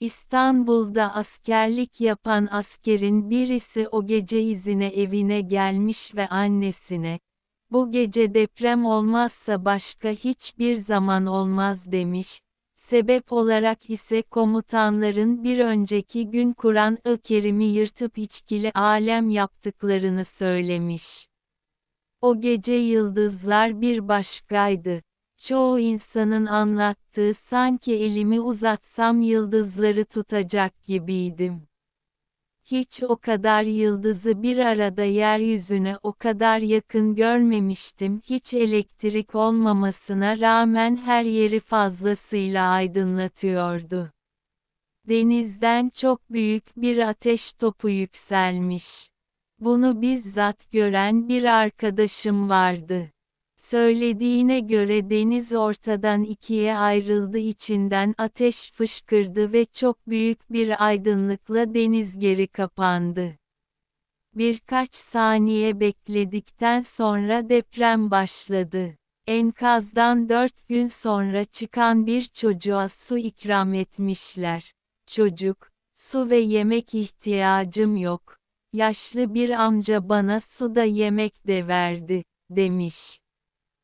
İstanbul'da askerlik yapan askerin birisi o gece izine evine gelmiş ve annesine, bu gece deprem olmazsa başka hiçbir zaman olmaz demiş. Sebep olarak ise komutanların bir önceki gün Kur'an-ı Kerim'i yırtıp içkili alem yaptıklarını söylemiş. O gece yıldızlar bir başkaydı. Çoğu insanın anlattığı sanki elimi uzatsam yıldızları tutacak gibiydim. Hiç o kadar yıldızı bir arada yeryüzüne o kadar yakın görmemiştim. Hiç elektrik olmamasına rağmen her yeri fazlasıyla aydınlatıyordu. Denizden çok büyük bir ateş topu yükselmiş. Bunu bizzat gören bir arkadaşım vardı. Söylediğine göre deniz ortadan ikiye ayrıldı içinden ateş fışkırdı ve çok büyük bir aydınlıkla deniz geri kapandı. Birkaç saniye bekledikten sonra deprem başladı. Enkazdan dört gün sonra çıkan bir çocuğa su ikram etmişler. Çocuk, su ve yemek ihtiyacım yok. Yaşlı bir amca bana su da yemek de verdi, demiş.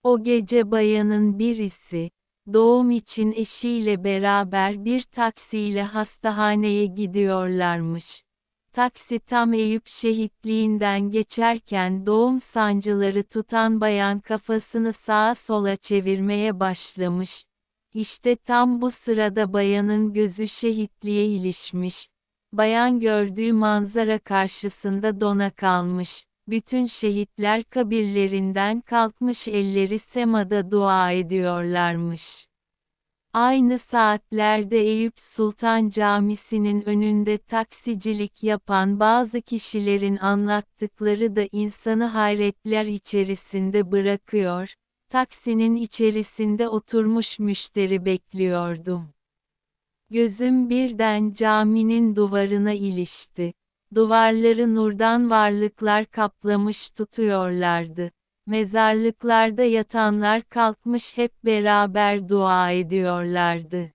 O gece bayanın birisi, doğum için eşiyle beraber bir taksiyle hastahaneye gidiyorlarmış. Taksi tam Eyüp şehitliğinden geçerken doğum sancıları tutan bayan kafasını sağa sola çevirmeye başlamış. İşte tam bu sırada bayanın gözü şehitliğe ilişmiş. Bayan gördüğü manzara karşısında dona kalmış. Bütün şehitler kabirlerinden kalkmış elleri semada dua ediyorlarmış. Aynı saatlerde Eyüp Sultan Camisi'nin önünde taksicilik yapan bazı kişilerin anlattıkları da insanı hayretler içerisinde bırakıyor. Taksinin içerisinde oturmuş müşteri bekliyordum. Gözüm birden caminin duvarına ilişti. Duvarları nurdan varlıklar kaplamış tutuyorlardı. Mezarlıklarda yatanlar kalkmış hep beraber dua ediyorlardı.